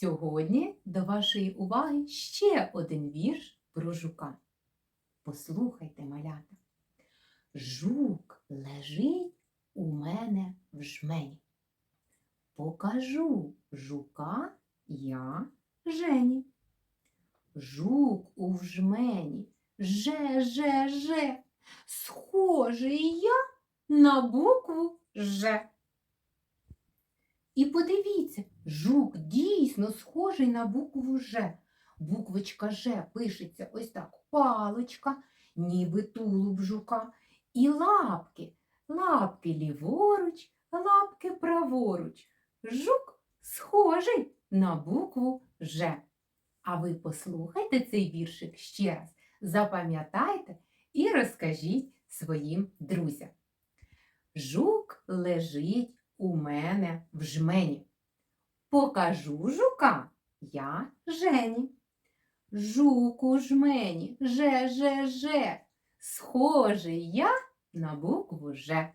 Сьогодні до вашої уваги ще один вірш про жука. Послухайте, малята. Жук лежить у мене в жмені. Покажу жука я Жені. Жук у вжмені, же, же, же, схожий я на букву Ж. І подивіться, жук дійсно схожий на букву Ж. Буквочка Ж пишеться ось так паличка, ніби тулуб жука, і лапки, лапки ліворуч, лапки праворуч. Жук схожий на букву Ж. А ви послухайте цей віршик ще раз, запам'ятайте і розкажіть своїм друзям. Жук лежить у мене в жмені. Покажу жука я Жені. Жук у жмені, же, же, же, схожий я на букву Ж.